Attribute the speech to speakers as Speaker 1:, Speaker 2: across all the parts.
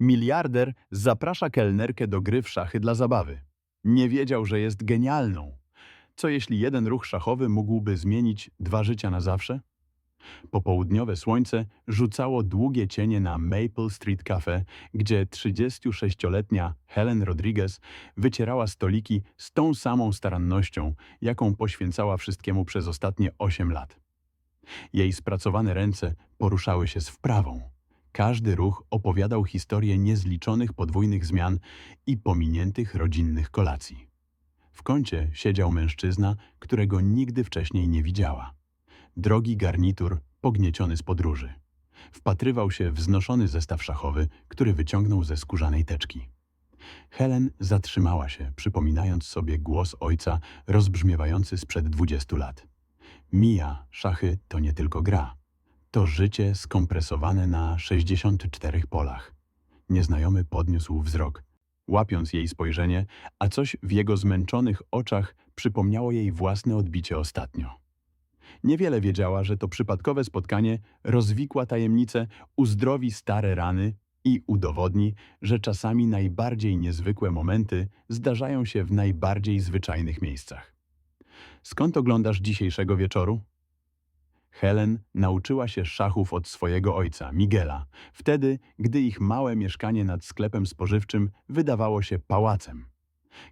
Speaker 1: Miliarder zaprasza kelnerkę do gry w szachy dla zabawy. Nie wiedział, że jest genialną. Co jeśli jeden ruch szachowy mógłby zmienić dwa życia na zawsze? Popołudniowe słońce rzucało długie cienie na Maple Street Cafe, gdzie 36-letnia Helen Rodriguez wycierała stoliki z tą samą starannością, jaką poświęcała wszystkiemu przez ostatnie 8 lat. Jej spracowane ręce poruszały się z wprawą. Każdy ruch opowiadał historię niezliczonych podwójnych zmian i pominiętych rodzinnych kolacji. W kącie siedział mężczyzna, którego nigdy wcześniej nie widziała. Drogi garnitur pognieciony z podróży. Wpatrywał się w znoszony zestaw szachowy, który wyciągnął ze skórzanej teczki. Helen zatrzymała się, przypominając sobie głos ojca rozbrzmiewający sprzed 20 lat. Mija, szachy to nie tylko gra. To życie skompresowane na 64 polach. Nieznajomy podniósł wzrok, łapiąc jej spojrzenie, a coś w jego zmęczonych oczach przypomniało jej własne odbicie ostatnio. Niewiele wiedziała, że to przypadkowe spotkanie rozwikła tajemnicę, uzdrowi stare rany i udowodni, że czasami najbardziej niezwykłe momenty zdarzają się w najbardziej zwyczajnych miejscach. Skąd oglądasz dzisiejszego wieczoru? Helen nauczyła się szachów od swojego ojca, Miguela, wtedy, gdy ich małe mieszkanie nad sklepem spożywczym wydawało się pałacem.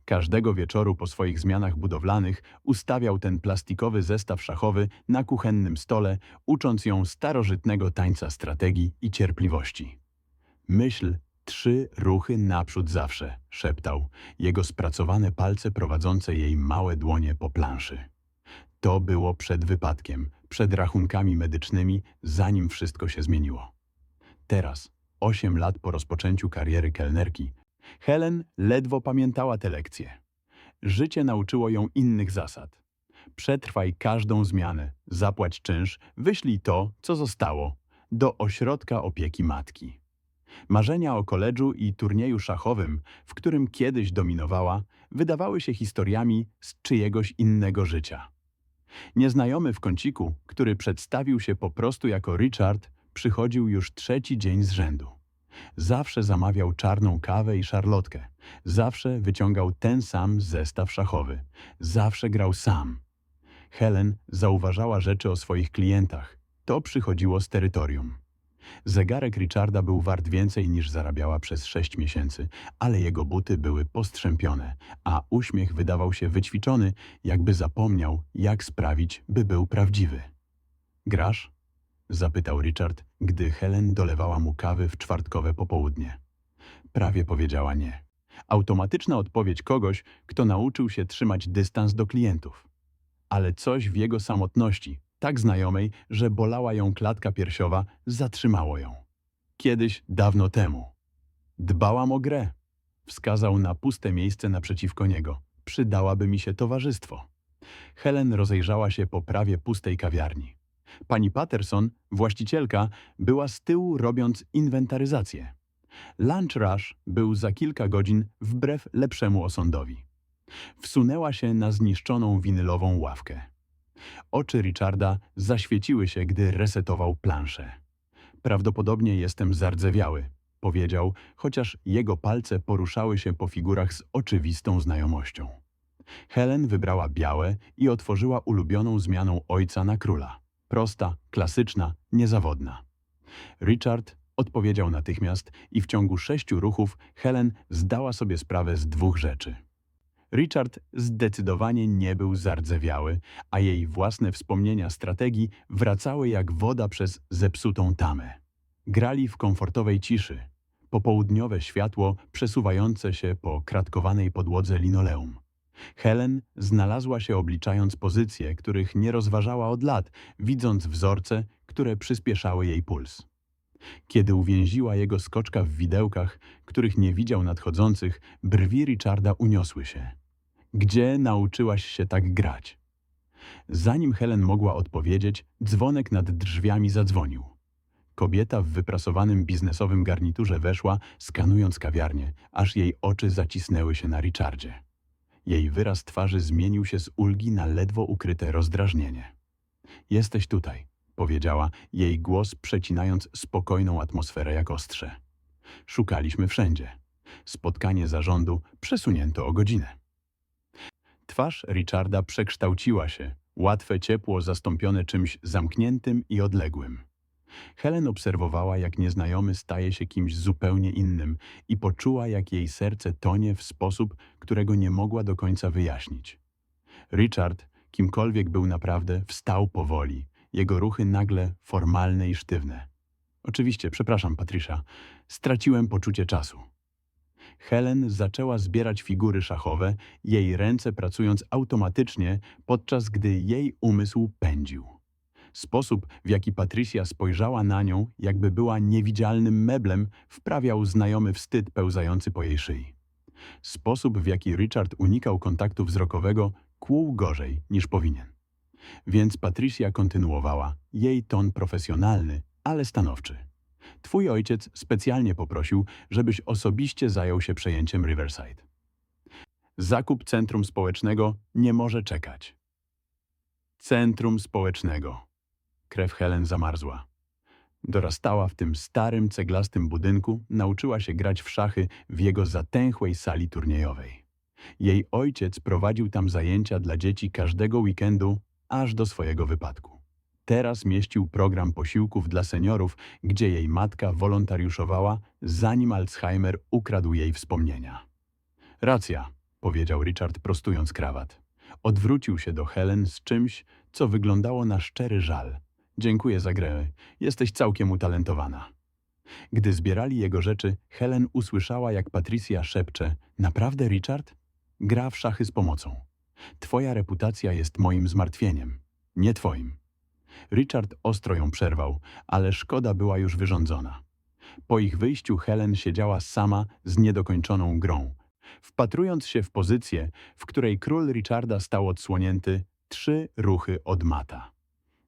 Speaker 1: Każdego wieczoru po swoich zmianach budowlanych ustawiał ten plastikowy zestaw szachowy na kuchennym stole, ucząc ją starożytnego tańca strategii i cierpliwości. Myśl trzy ruchy naprzód zawsze, szeptał, jego spracowane palce prowadzące jej małe dłonie po planszy. To było przed wypadkiem, przed rachunkami medycznymi, zanim wszystko się zmieniło. Teraz, osiem lat po rozpoczęciu kariery kelnerki, Helen ledwo pamiętała te lekcje. Życie nauczyło ją innych zasad. Przetrwaj każdą zmianę, zapłać czynsz, wyślij to, co zostało, do ośrodka opieki matki. Marzenia o koledżu i turnieju szachowym, w którym kiedyś dominowała, wydawały się historiami z czyjegoś innego życia. Nieznajomy w kąciku, który przedstawił się po prostu jako Richard, przychodził już trzeci dzień z rzędu. Zawsze zamawiał czarną kawę i szarlotkę. Zawsze wyciągał ten sam zestaw szachowy. Zawsze grał sam. Helen zauważała rzeczy o swoich klientach. To przychodziło z terytorium. Zegarek Richarda był wart więcej niż zarabiała przez sześć miesięcy, ale jego buty były postrzępione, a uśmiech wydawał się wyćwiczony, jakby zapomniał, jak sprawić, by był prawdziwy. Grasz? Zapytał Richard, gdy Helen dolewała mu kawy w czwartkowe popołudnie. Prawie powiedziała nie. Automatyczna odpowiedź kogoś, kto nauczył się trzymać dystans do klientów. Ale coś w jego samotności, tak znajomej, że bolała ją klatka piersiowa, zatrzymało ją. Kiedyś, dawno temu. Dbałam o grę. Wskazał na puste miejsce naprzeciwko niego. Przydałaby mi się towarzystwo. Helen rozejrzała się po prawie pustej kawiarni. Pani Patterson, właścicielka, była z tyłu robiąc inwentaryzację. Lunch rush był za kilka godzin wbrew lepszemu osądowi. Wsunęła się na zniszczoną winylową ławkę. Oczy Richarda zaświeciły się, gdy resetował planszę. Prawdopodobnie jestem zardzewiały, powiedział, chociaż jego palce poruszały się po figurach z oczywistą znajomością. Helen wybrała białe i otworzyła ulubioną zmianą ojca na króla. Prosta, klasyczna, niezawodna. Richard odpowiedział natychmiast i w ciągu sześciu ruchów Helen zdała sobie sprawę z dwóch rzeczy. Richard zdecydowanie nie był zardzewiały, a jej własne wspomnienia strategii wracały jak woda przez zepsutą tamę. Grali w komfortowej ciszy. Popołudniowe światło przesuwające się po kratkowanej podłodze linoleum. Helen znalazła się obliczając pozycje, których nie rozważała od lat, widząc wzorce, które przyspieszały jej puls. Kiedy uwięziła jego skoczka w widełkach, których nie widział nadchodzących, brwi Richarda uniosły się. Gdzie nauczyłaś się tak grać? Zanim Helen mogła odpowiedzieć, dzwonek nad drzwiami zadzwonił. Kobieta w wyprasowanym biznesowym garniturze weszła, skanując kawiarnię, aż jej oczy zacisnęły się na Richardzie. Jej wyraz twarzy zmienił się z ulgi na ledwo ukryte rozdrażnienie. Jesteś tutaj, powiedziała, jej głos przecinając spokojną atmosferę jak ostrze. Szukaliśmy wszędzie. Spotkanie zarządu przesunięto o godzinę. Twarz Richarda przekształciła się, łatwe ciepło zastąpione czymś zamkniętym i odległym. Helen obserwowała, jak nieznajomy staje się kimś zupełnie innym i poczuła, jak jej serce tonie w sposób, którego nie mogła do końca wyjaśnić. Richard, kimkolwiek był naprawdę, wstał powoli, jego ruchy nagle formalne i sztywne. Oczywiście, przepraszam, Patricia, straciłem poczucie czasu. Helen zaczęła zbierać figury szachowe, jej ręce pracując automatycznie, podczas gdy jej umysł pędził. Sposób, w jaki Patricia spojrzała na nią, jakby była niewidzialnym meblem, wprawiał znajomy wstyd pełzający po jej szyi. Sposób, w jaki Richard unikał kontaktu wzrokowego, kłuł gorzej niż powinien. Więc Patricia kontynuowała, jej ton profesjonalny, ale stanowczy. Twój ojciec specjalnie poprosił, żebyś osobiście zajął się przejęciem Riverside. Zakup centrum społecznego nie może czekać. Centrum społecznego. Krew Helen zamarzła. Dorastała w tym starym, ceglastym budynku, nauczyła się grać w szachy w jego zatęchłej sali turniejowej. Jej ojciec prowadził tam zajęcia dla dzieci każdego weekendu, aż do swojego wypadku. Teraz mieścił program posiłków dla seniorów, gdzie jej matka wolontariuszowała, zanim Alzheimer ukradł jej wspomnienia. Racja, powiedział Richard prostując krawat. Odwrócił się do Helen z czymś, co wyglądało na szczery żal. Dziękuję za grę, jesteś całkiem utalentowana. Gdy zbierali jego rzeczy, Helen usłyszała, jak Patricia szepcze Naprawdę, Richard? Gra w szachy z pomocą. Twoja reputacja jest moim zmartwieniem, nie twoim. Richard ostro ją przerwał, ale szkoda była już wyrządzona. Po ich wyjściu Helen siedziała sama z niedokończoną grą, wpatrując się w pozycję, w której król Richarda stał odsłonięty trzy ruchy od mata.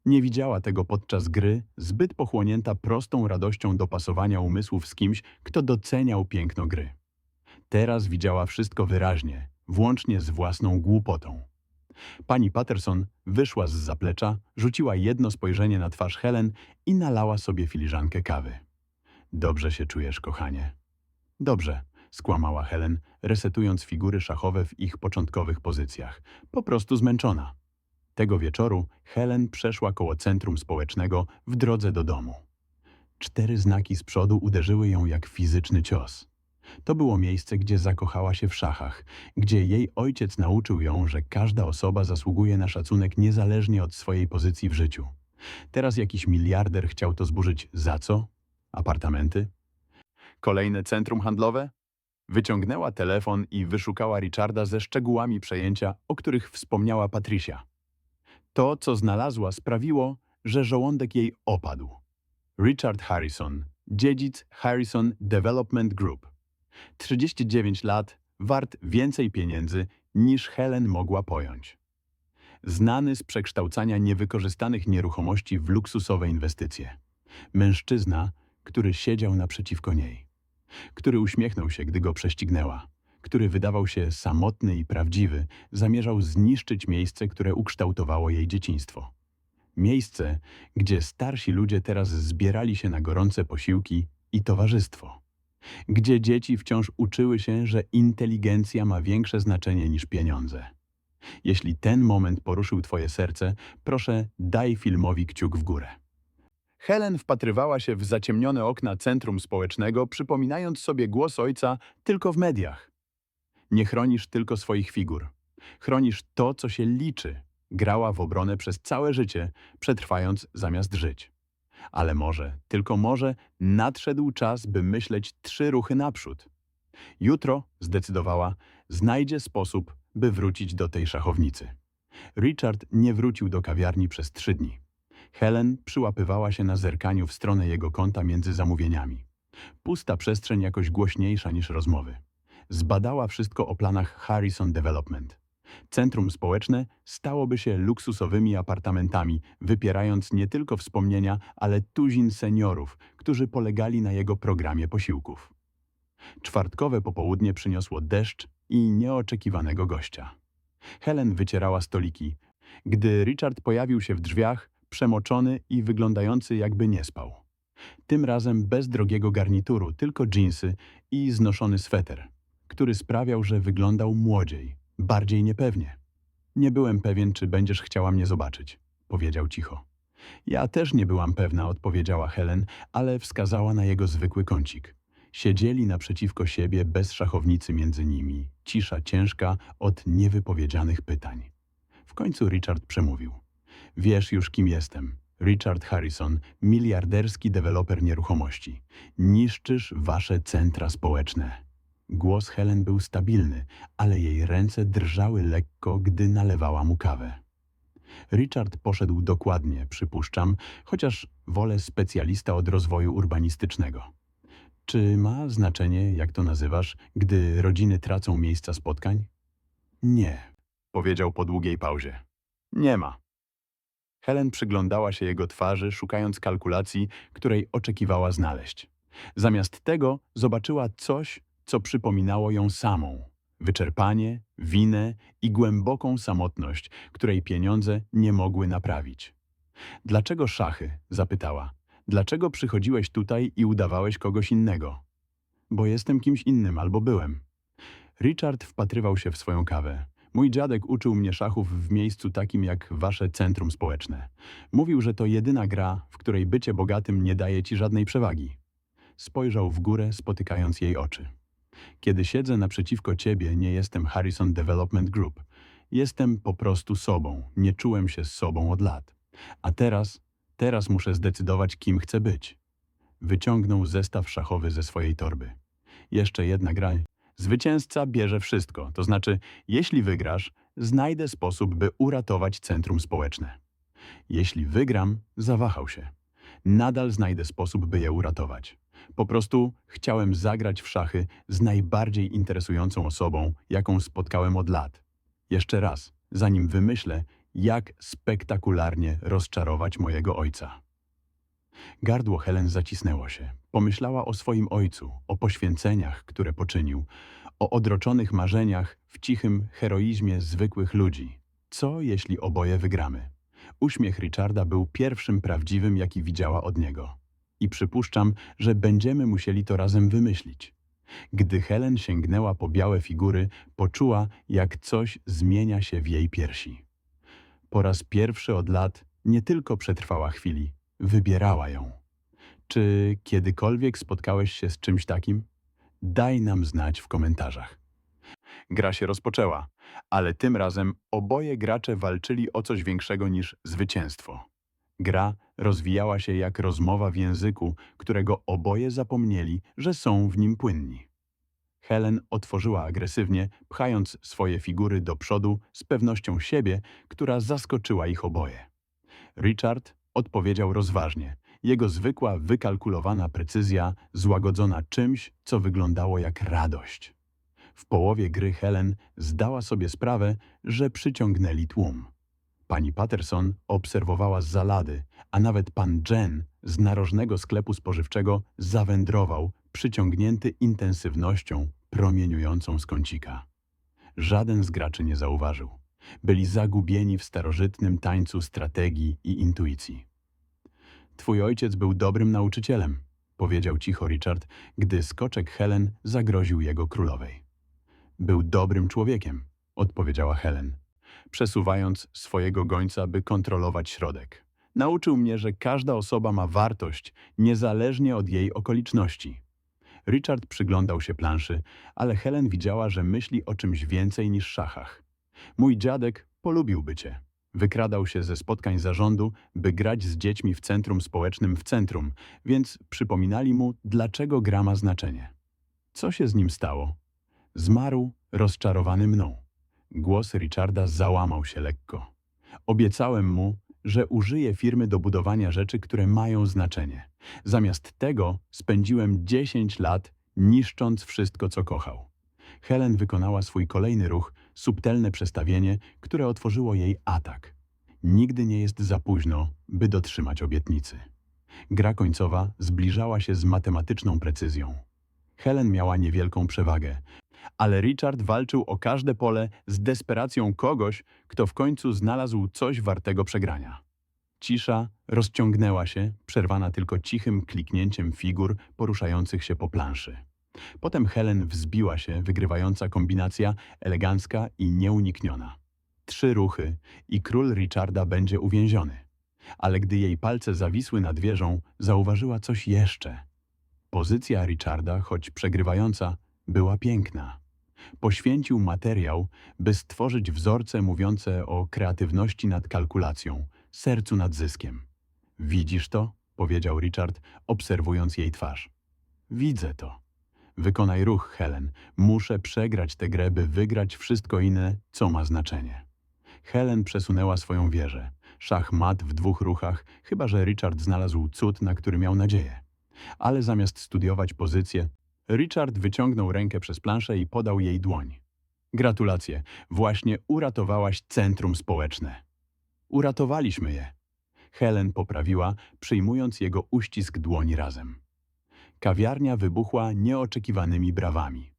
Speaker 1: Nie widziała tego podczas gry, zbyt pochłonięta prostą radością dopasowania umysłów z kimś, kto doceniał piękno gry. Teraz widziała wszystko wyraźnie, włącznie z własną głupotą. Pani Patterson wyszła z zaplecza, rzuciła jedno spojrzenie na twarz Helen i nalała sobie filiżankę kawy. Dobrze się czujesz, kochanie. Dobrze, skłamała Helen, resetując figury szachowe w ich początkowych pozycjach. Po prostu zmęczona. Tego wieczoru Helen przeszła koło centrum społecznego w drodze do domu. Cztery znaki z przodu uderzyły ją jak fizyczny cios. To było miejsce, gdzie zakochała się w szachach, gdzie jej ojciec nauczył ją, że każda osoba zasługuje na szacunek niezależnie od swojej pozycji w życiu. Teraz jakiś miliarder chciał to zburzyć za co? Apartamenty? Kolejne centrum handlowe? Wyciągnęła telefon i wyszukała Richarda ze szczegółami przejęcia, o których wspomniała Patricia. To, co znalazła, sprawiło, że żołądek jej opadł. Richard Harrison, dziedzic Harrison Development Group. 39 lat, wart więcej pieniędzy niż Helen mogła pojąć. Znany z przekształcania niewykorzystanych nieruchomości w luksusowe inwestycje. Mężczyzna, który siedział naprzeciwko niej. Który uśmiechnął się, gdy go prześcignęła. Który wydawał się samotny i prawdziwy, zamierzał zniszczyć miejsce, które ukształtowało jej dzieciństwo. Miejsce, gdzie starsi ludzie teraz zbierali się na gorące posiłki i towarzystwo gdzie dzieci wciąż uczyły się, że inteligencja ma większe znaczenie niż pieniądze. Jeśli ten moment poruszył twoje serce, proszę daj filmowi kciuk w górę. Helen wpatrywała się w zaciemnione okna centrum społecznego, przypominając sobie głos ojca tylko w mediach. Nie chronisz tylko swoich figur. Chronisz to, co się liczy. Grała w obronę przez całe życie, przetrwając zamiast żyć. Ale może, tylko może, nadszedł czas, by myśleć trzy ruchy naprzód. Jutro, zdecydowała, znajdzie sposób, by wrócić do tej szachownicy. Richard nie wrócił do kawiarni przez trzy dni. Helen przyłapywała się na zerkaniu w stronę jego konta między zamówieniami. Pusta przestrzeń jakoś głośniejsza niż rozmowy. Zbadała wszystko o planach Harrison Development. Centrum społeczne stałoby się luksusowymi apartamentami, wypierając nie tylko wspomnienia, ale tuzin seniorów, którzy polegali na jego programie posiłków. Czwartkowe popołudnie przyniosło deszcz i nieoczekiwanego gościa. Helen wycierała stoliki, gdy Richard pojawił się w drzwiach, przemoczony i wyglądający jakby nie spał. Tym razem bez drogiego garnituru, tylko dżinsy i znoszony sweter, który sprawiał, że wyglądał młodziej, bardziej niepewnie. Nie byłem pewien, czy będziesz chciała mnie zobaczyć, powiedział cicho. Ja też nie byłam pewna, odpowiedziała Helen, ale wskazała na jego zwykły kącik. Siedzieli naprzeciwko siebie bez szachownicy między nimi, cisza ciężka od niewypowiedzianych pytań. W końcu Richard przemówił. Wiesz już, kim jestem. Richard Harrison, miliarderski deweloper nieruchomości. Niszczysz wasze centra społeczne. Głos Helen był stabilny, ale jej ręce drżały lekko, gdy nalewała mu kawę. Richard poszedł dokładnie, przypuszczam, chociaż wolę specjalista od rozwoju urbanistycznego. Czy ma znaczenie, jak to nazywasz, gdy rodziny tracą miejsca spotkań? Nie, powiedział po długiej pauzie. Nie ma. Helen przyglądała się jego twarzy, szukając kalkulacji, której oczekiwała znaleźć. Zamiast tego zobaczyła coś, co przypominało ją samą. Wyczerpanie, winę i głęboką samotność, której pieniądze nie mogły naprawić. Dlaczego szachy? zapytała. Dlaczego przychodziłeś tutaj i udawałeś kogoś innego? Bo jestem kimś innym albo byłem. Richard wpatrywał się w swoją kawę. Mój dziadek uczył mnie szachów w miejscu takim jak wasze centrum społeczne. Mówił, że to jedyna gra, w której bycie bogatym nie daje ci żadnej przewagi. Spojrzał w górę, spotykając jej oczy. Kiedy siedzę naprzeciwko ciebie, nie jestem Harrison Development Group. Jestem po prostu sobą. Nie czułem się z sobą od lat. A teraz, teraz muszę zdecydować, kim chcę być. Wyciągnął zestaw szachowy ze swojej torby. Jeszcze jedna gra. Zwycięzca bierze wszystko, to znaczy, jeśli wygrasz, znajdę sposób, by uratować centrum społeczne. Jeśli wygram, zawahał się. Nadal znajdę sposób, by je uratować. Po prostu chciałem zagrać w szachy z najbardziej interesującą osobą, jaką spotkałem od lat. Jeszcze raz, zanim wymyślę, jak spektakularnie rozczarować mojego ojca. Gardło Helen zacisnęło się. Pomyślała o swoim ojcu, o poświęceniach, które poczynił, o odroczonych marzeniach w cichym heroizmie zwykłych ludzi. Co, jeśli oboje wygramy? Uśmiech Richarda był pierwszym prawdziwym, jaki widziała od niego. I przypuszczam, że będziemy musieli to razem wymyślić. Gdy Helen sięgnęła po białe figury, poczuła, jak coś zmienia się w jej piersi. Po raz pierwszy od lat nie tylko przetrwała chwili, wybierała ją. Czy kiedykolwiek spotkałeś się z czymś takim? Daj nam znać w komentarzach. Gra się rozpoczęła, ale tym razem oboje gracze walczyli o coś większego niż zwycięstwo. Gra rozwijała się jak rozmowa w języku, którego oboje zapomnieli, że są w nim płynni. Helen otworzyła agresywnie, pchając swoje figury do przodu z pewnością siebie, która zaskoczyła ich oboje. Richard odpowiedział rozważnie. Jego zwykła, wykalkulowana precyzja złagodzona czymś, co wyglądało jak radość. W połowie gry Helen zdała sobie sprawę, że przyciągnęli tłum. Pani Patterson obserwowała z zalady, a nawet pan Jen z narożnego sklepu spożywczego zawędrował, przyciągnięty intensywnością promieniującą z kącika. Żaden z graczy nie zauważył. Byli zagubieni w starożytnym tańcu strategii i intuicji. Twój ojciec był dobrym nauczycielem, powiedział cicho Richard, gdy skoczek Helen zagroził jego królowej. Był dobrym człowiekiem, odpowiedziała Helen, przesuwając swojego gońca, by kontrolować środek. Nauczył mnie, że każda osoba ma wartość, niezależnie od jej okoliczności. Richard przyglądał się planszy, ale Helen widziała, że myśli o czymś więcej niż szachach. Mój dziadek polubiłby cię. Wykradał się ze spotkań zarządu, by grać z dziećmi w centrum społecznym w centrum, więc przypominali mu, dlaczego gra ma znaczenie. Co się z nim stało? Zmarł rozczarowany mną. Głos Richarda załamał się lekko. Obiecałem mu, że użyję firmy do budowania rzeczy, które mają znaczenie. Zamiast tego spędziłem 10 lat niszcząc wszystko, co kochał. Helen wykonała swój kolejny ruch, subtelne przestawienie, które otworzyło jej atak. Nigdy nie jest za późno, by dotrzymać obietnicy. Gra końcowa zbliżała się z matematyczną precyzją. Helen miała niewielką przewagę, ale Richard walczył o każde pole z desperacją kogoś, kto w końcu znalazł coś wartego przegrania. Cisza rozciągnęła się, przerwana tylko cichym kliknięciem figur poruszających się po planszy. Potem Helen wzbiła się, wygrywająca kombinacja elegancka i nieunikniona. Trzy ruchy i król Richarda będzie uwięziony. Ale gdy jej palce zawisły nad wieżą, zauważyła coś jeszcze. Pozycja Richarda, choć przegrywająca, była piękna. Poświęcił materiał, by stworzyć wzorce mówiące o kreatywności nad kalkulacją, sercu nad zyskiem. Widzisz to? powiedział Richard, obserwując jej twarz. Widzę to. Wykonaj ruch, Helen. Muszę przegrać tę grę, by wygrać wszystko inne, co ma znaczenie. Helen przesunęła swoją wieżę. Szach mat w dwóch ruchach, chyba że Richard znalazł cud, na który miał nadzieję. Ale zamiast studiować pozycję, Richard wyciągnął rękę przez planszę i podał jej dłoń. Gratulacje, właśnie uratowałaś centrum społeczne. Uratowaliśmy je. Helen poprawiła, przyjmując jego uścisk dłoni razem. Kawiarnia wybuchła nieoczekiwanymi brawami.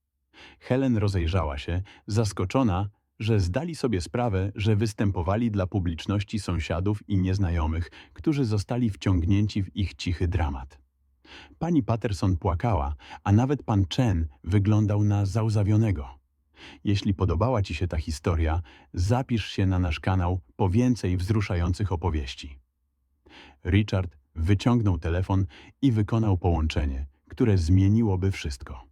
Speaker 1: Helen rozejrzała się, zaskoczona, że zdali sobie sprawę, że występowali dla publiczności sąsiadów i nieznajomych, którzy zostali wciągnięci w ich cichy dramat. Pani Patterson płakała, a nawet pan Chen wyglądał na załzawionego. Jeśli podobała Ci się ta historia, zapisz się na nasz kanał po więcej wzruszających opowieści. Richard wyciągnął telefon i wykonał połączenie, które zmieniłoby wszystko.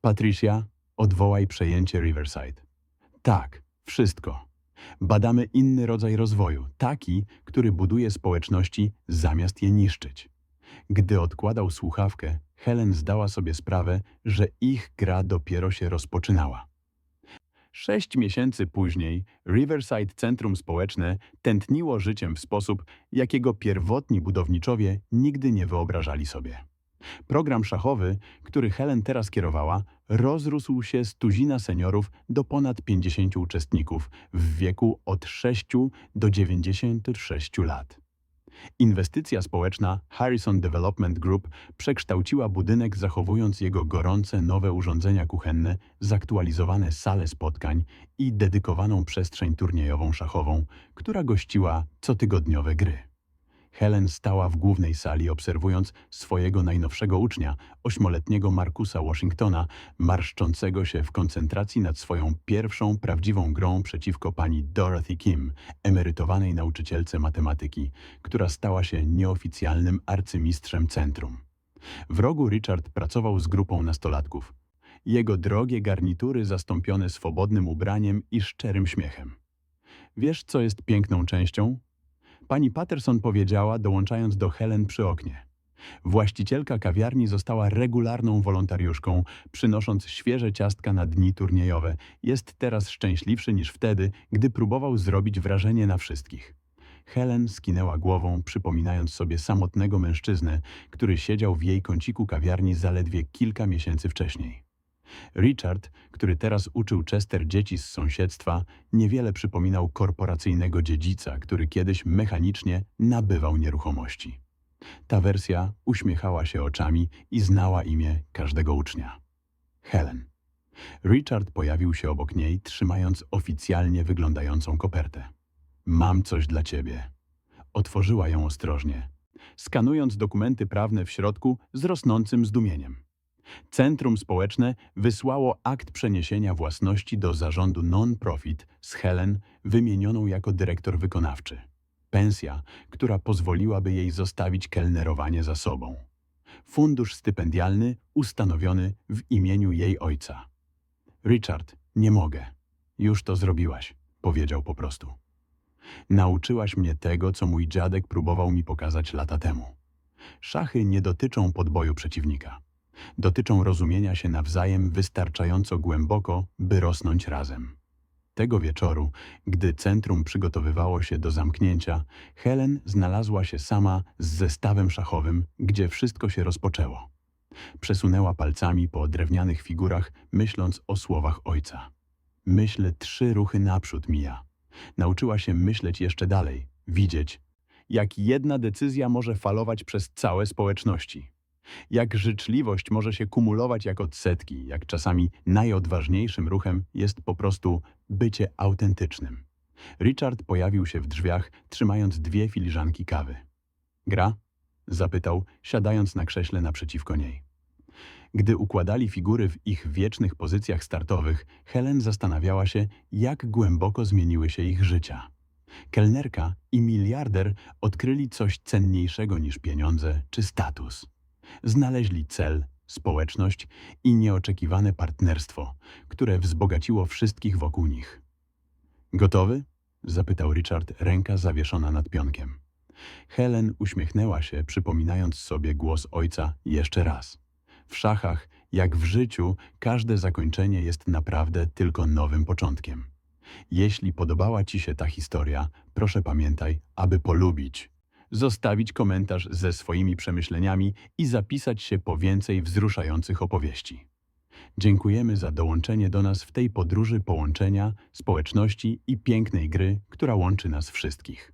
Speaker 1: Patricia, odwołaj przejęcie Riverside. Tak, wszystko. Badamy inny rodzaj rozwoju, taki, który buduje społeczności zamiast je niszczyć. Gdy odkładał słuchawkę, Helen zdała sobie sprawę, że ich gra dopiero się rozpoczynała. Sześć miesięcy później Riverside Centrum Społeczne tętniło życiem w sposób, jakiego pierwotni budowniczowie nigdy nie wyobrażali sobie. Program szachowy, który Helen teraz kierowała, rozrósł się z tuzina seniorów do ponad 50 uczestników w wieku od 6 do 96 lat. Inwestycja społeczna Harrison Development Group przekształciła budynek zachowując jego gorące nowe urządzenia kuchenne, zaktualizowane sale spotkań i dedykowaną przestrzeń turniejową szachową, która gościła cotygodniowe gry. Helen stała w głównej sali obserwując swojego najnowszego ucznia, ośmioletniego Markusa Washingtona, marszczącego się w koncentracji nad swoją pierwszą prawdziwą grą przeciwko pani Dorothy Kim, emerytowanej nauczycielce matematyki, która stała się nieoficjalnym arcymistrzem centrum. W rogu Richard pracował z grupą nastolatków. Jego drogie garnitury zastąpione swobodnym ubraniem i szczerym śmiechem. Wiesz, co jest piękną częścią? Pani Patterson powiedziała, dołączając do Helen przy oknie. Właścicielka kawiarni została regularną wolontariuszką, przynosząc świeże ciastka na dni turniejowe. Jest teraz szczęśliwszy niż wtedy, gdy próbował zrobić wrażenie na wszystkich. Helen skinęła głową, przypominając sobie samotnego mężczyznę, który siedział w jej kąciku kawiarni zaledwie kilka miesięcy wcześniej. Richard, który teraz uczył Chester dzieci z sąsiedztwa, niewiele przypominał korporacyjnego dziedzica, który kiedyś mechanicznie nabywał nieruchomości. Ta wersja uśmiechała się oczami i znała imię każdego ucznia. Helen. Richard pojawił się obok niej, trzymając oficjalnie wyglądającą kopertę. Mam coś dla ciebie. Otworzyła ją ostrożnie, skanując dokumenty prawne w środku z rosnącym zdumieniem. Centrum Społeczne wysłało akt przeniesienia własności do zarządu non-profit z Helen, wymienioną jako dyrektor wykonawczy. Pensja, która pozwoliłaby jej zostawić kelnerowanie za sobą. Fundusz stypendialny ustanowiony w imieniu jej ojca. Richard, nie mogę. Już to zrobiłaś, powiedział po prostu. Nauczyłaś mnie tego, co mój dziadek próbował mi pokazać lata temu. Szachy nie dotyczą podboju przeciwnika dotyczą rozumienia się nawzajem wystarczająco głęboko, by rosnąć razem. Tego wieczoru, gdy centrum przygotowywało się do zamknięcia, Helen znalazła się sama z zestawem szachowym, gdzie wszystko się rozpoczęło. Przesunęła palcami po drewnianych figurach, myśląc o słowach ojca. Myślę trzy ruchy naprzód, Mija. Nauczyła się myśleć jeszcze dalej, widzieć, jak jedna decyzja może falować przez całe społeczności. Jak życzliwość może się kumulować jak odsetki, jak czasami najodważniejszym ruchem jest po prostu bycie autentycznym. Richard pojawił się w drzwiach, trzymając dwie filiżanki kawy. Gra? zapytał, siadając na krześle naprzeciwko niej. Gdy układali figury w ich wiecznych pozycjach startowych, Helen zastanawiała się, jak głęboko zmieniły się ich życia. Kelnerka i miliarder odkryli coś cenniejszego niż pieniądze czy status. Znaleźli cel, społeczność i nieoczekiwane partnerstwo, które wzbogaciło wszystkich wokół nich. Gotowy? zapytał Richard, ręka zawieszona nad pionkiem. Helen uśmiechnęła się, przypominając sobie głos ojca jeszcze raz. W szachach, jak w życiu, każde zakończenie jest naprawdę tylko nowym początkiem. Jeśli podobała Ci się ta historia, proszę pamiętaj, aby polubić, zostawić komentarz ze swoimi przemyśleniami i zapisać się po więcej wzruszających opowieści. Dziękujemy za dołączenie do nas w tej podróży połączenia, społeczności i pięknej gry, która łączy nas wszystkich.